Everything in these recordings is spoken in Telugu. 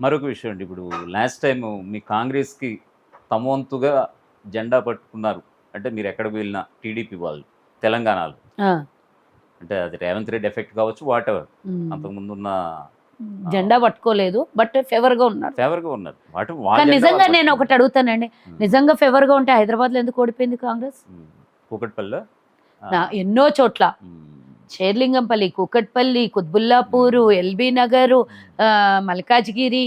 మరొక విషయం అండి. ఇప్పుడు లాస్ట్ టైం మీ కాంగ్రెస్కి తమ వంతుగా జెండా పట్టుకున్నారు. అంటే మీరు ఎక్కడికి వెళ్ళినా టీడీపీ వాళ్ళు తెలంగాణలో. అంటే అది రేవంత్ రెడ్డి ఎఫెక్ట్ కావచ్చు వాట్ ఎవర్. అంతకుముందు ఉన్న జెండా పట్టుకోలేదు బట్ ఫేవర్గా ఉన్నారు ఉన్నారు. వాటి వాళ్ళ కానీ జెండా నిజంగా నేను ఒకటి. అడుగుతానండి. నిజంగా ఫేవర్గా ఉంటే హైదరాబాద్లో ఎందుకు ఓడిపోయింది కాంగ్రెస్? నా- ఎన్నో చోట్ల. షేర్లింగంపల్లి కుకట్పల్లి కుత్బుల్లాపూరు ఎల్బీ నగరు మల్కాజ్గిరి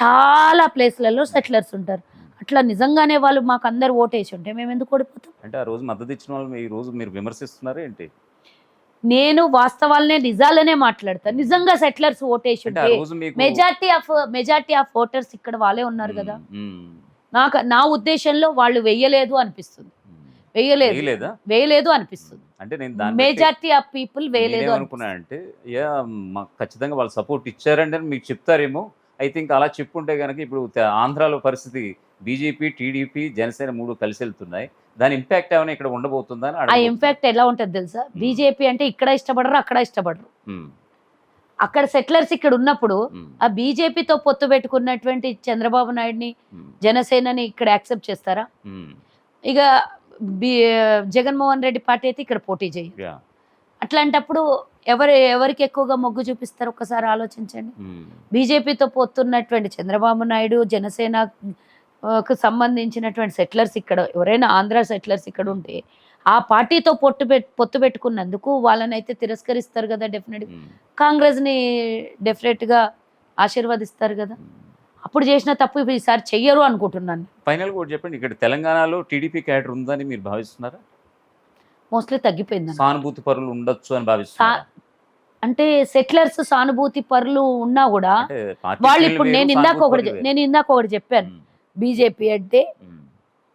చాలా ప్లేస్లలో సెటిలర్స్ ఉంటారు. అట్లా నిజంగానే వాళ్ళు మాకు అందరు ఓటేసి ఉంటే మేము ఎందుకు ఓడిపోతాం? అంటే ఆ రోజు మద్దతు ఇచ్చిన వాళ్ళు ఈ రోజు మీరు విమర్శిస్తున్నారు ఏంటి? నేను వాస్తవాలనే నిజాలనే మాట్లాడతాను నిజంగా సెటిలర్స్ ఓటేసి majority of majority of voters ఇక్కడ వాళ్ళే ఉన్నారు కదా. నాకు నా ఉద్దేశంలో వాళ్ళు వెయ్యలేదు అనిపిస్తుంది. వేయలేదు. వేయలేదా? వేయలేదు అనిపిస్తుంది. అంటే నేను మెజార్టీ ఆఫ్ పీపుల్ వేయలేదు అనుకున్నా అంటే యా మాకు ఖచ్చితంగా వాళ్ళు సపోర్ట్ ఇచ్చారంటే మీకు చెప్తారేమో. ఐ థింక్ అలా చెప్పుంటే కనుక ఇప్పుడు ఆంధ్రాలో పరిస్థితి బీజేపీ టీడీపీ జనసేన మూడు కలిసి వెళ్తున్నాయి. దాని ఇంపాక్ట్ ఏమైనా ఇక్కడ ఉండబోతుందా ఆ. ఇంపాక్ట్ ఎలా ఉంటది తెలుసా? బీజేపీ అంటే ఇక్కడ ఇష్టపడరు అక్కడ ఇష్టపడరు. అక్కడ సెటిలర్స్ ఇక్కడ ఉన్నప్పుడు ఆ బీజేపీతో పొత్తు పెట్టుకున్నటువంటి చంద్రబాబు నాయుడిని జనసేనని ఇక్కడ యాక్సెప్ట్ చేస్తారా? ఇక జగన్మోహన్ రెడ్డి పార్టీ అయితే ఇక్కడ పోటీ చేయరు యా, అట్లాంటప్పుడు ఎవరు ఎవరికి ఎక్కువగా మొగ్గు చూపిస్తారు? ఒకసారి ఆలోచించండి. బీజేపీతో పోతున్నటువంటి చంద్రబాబు నాయుడు జనసేన సంబంధించినటువంటి సెటిలర్స్ ఇక్కడ ఎవరైనా ఆంధ్ర సెటిలర్స్ ఇక్కడ ఉంటే ఆ పార్టీతో పొట్టు పెట్ పొత్తు పెట్టుకున్నందుకు వాళ్ళని అయితే తిరస్కరిస్తారు కదా డెఫినెట్గా. కాంగ్రెస్ని డెఫినెట్గా ఆశీర్వదిస్తారు కదా. అప్పుడు చేసిన తప్పు ఇప్పుడు ఈసారి చెయ్యరు అనుకుంటున్నాను. ఫైనల్ కూడా చెప్పండి ఇక్కడ తెలంగాణలో టీడీపీ క్యాడర్ ఉందని మీరు భావిస్తున్నారా? మోస్ట్లీ తగ్గిపోయింది సానుభూతి పరులు ఉండొచ్చు అని భావిస్తున్నారా? అంటే సెటిలర్స్ సానుభూతి పరులు ఉన్నా కూడా వాళ్ళు ఇప్పుడు నేను ఇందాక ఒకటి. నేను ఇందాక ఒకటి చెప్పాను. ఉమ్, బీజేపీ అంటే ఉమ్,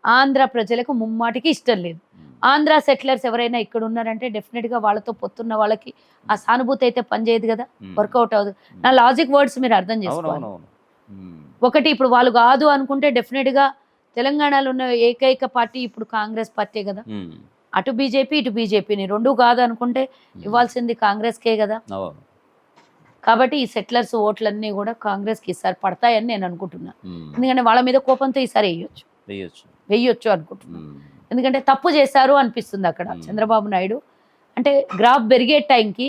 ఆంధ్ర ప్రజలకు ముమ్మాటికి ఇష్టం లేదు. ఉమ్. ఆంధ్ర సెటిలర్స్ ఎవరైనా ఇక్కడ ఉన్నారంటే డెఫినెట్గా వాళ్ళతో పొత్తున్న వాళ్ళకి ఆ సానుభూతి అయితే పనిచేయదు కదా. వర్కౌట్ అవ్వదు. నా లాజిక్ వర్డ్స్ మీరు అర్థం చేసుకోవాలి. ఒకటి ఇప్పుడు వాళ్ళు కాదు అనుకుంటే డెఫినెట్గా తెలంగాణలో ఉన్న ఏకైక పార్టీ ఇప్పుడు కాంగ్రెస్ పార్టీ కదా. అటు బీజేపీ ఇటు బీజేపీని రెండు కాదు అనుకుంటే. ఇవ్వాల్సింది కాంగ్రెస్కే కదా. కాబట్టి ఈ సెటిలర్స్ ఓట్లన్నీ కూడా కాంగ్రెస్కి ఈసారి పడతాయని నేను అనుకుంటున్నా. ఎందుకంటే వాళ్ళ మీద కోపంతో ఈసారి వేయొచ్చు. వేయొచ్చు. వెయ్యొచ్చు అనుకుంటున్నాను ఎందుకంటే తప్పు చేశారు అనిపిస్తుంది అక్కడ. చంద్రబాబు నాయుడు. అంటే గ్రాఫ్ పెరిగే టైంకి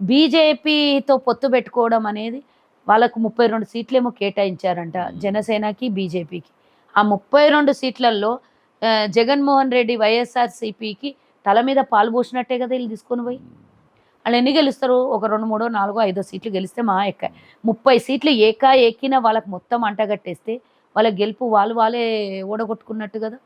బీజేపీతో పొత్తు పెట్టుకోవడం అనేది వాళ్ళకు ముప్పై రెండు సీట్లేమో కేటాయించారంట Hmm. జనసేనకి బీజేపీకి. ఆ ముప్పై రెండు సీట్లలో జగన్మోహన్ రెడ్డి వైఎస్ఆర్ సిపికి తల మీద పాలు పోసినట్టే కదా వీళ్ళు తీసుకొని పోయి. వాళ్ళు ఎన్ని గెలుస్తారు? ఒక రెండు మూడో నాలుగో ఐదో సీట్లు గెలిస్తే మా ఎక్క. ముప్పై సీట్లు ఏకా ఎక్కిన వాళ్ళకి మొత్తం అంటగట్టేస్తే వాళ్ళ గెలుపు వాళ్ళు వాళ్ళే ఓడగొట్టుకున్నట్టు కదా.